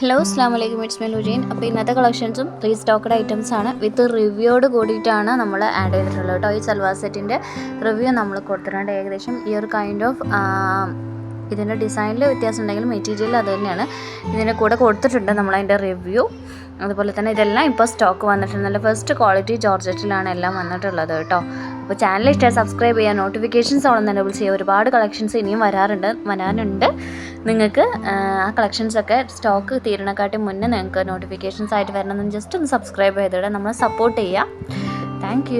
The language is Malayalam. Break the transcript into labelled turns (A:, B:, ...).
A: ഹലോ അസ്ലാം വലൈക്കും ഇറ്റ്സ് മെലുജീൻ അപ്പോൾ ഇന്നത്തെ കളക്ഷൻസും റീസ്റ്റോക്കഡ് ഐറ്റംസ് ആണ്. വിത്ത് റിവ്യൂയോട് കൂടിയിട്ടാണ് നമ്മൾ ആഡ് ചെയ്തിട്ടുള്ളത് കേട്ടോ. ഈ സൽവാർ സെറ്റിന്റെ റിവ്യൂ നമ്മൾ കൊടുത്തിട്ടുണ്ട്. ഏകദേശം ഈ ഒരു കൈൻഡ് ഓഫ് ഇതിന്റെ ഡിസൈനിൽ വ്യത്യാസം ഉണ്ടെങ്കിലും മെറ്റീരിയൽ അത് തന്നെയാണ്. ഇതിന്റെ കൂടെ കൊടുത്തിട്ടുണ്ട് നമ്മളതിന്റെ റിവ്യൂ അതുപോലെ തന്നെ ഇതെല്ലാം ഇപ്പോൾ സ്റ്റോക്ക് വന്നിട്ടുണ്ട്. നല്ല ഫസ്റ്റ് ക്വാളിറ്റി ജോർജറ്റിലാണ് എല്ലാം വന്നിട്ടുള്ളത് കേട്ടോ. അപ്പോൾ ചാനൽ ഇഷ്ടമായി സബ്സ്ക്രൈബ് ചെയ്യുക നോട്ടിഫിക്കേഷൻസ് ഓൺ വിളിച്ച് ചെയ്യുക ഒരുപാട് കളക്ഷൻസ് ഇനിയും വരാറുണ്ട് വരാനുണ്ട്. നിങ്ങൾക്ക് ആ കളക്ഷൻസൊക്കെ സ്റ്റോക്ക് തീരണക്കാട്ടി മുന്നേ നിങ്ങൾക്ക് നോട്ടിഫിക്കേഷൻസ് ആയിട്ട് വരണമെന്ന് ജസ്റ്റ് ഒന്ന് സബ്സ്ക്രൈബ് ചെയ്തിട്ട് നമ്മൾ സപ്പോർട്ട് ചെയ്യുക താങ്ക്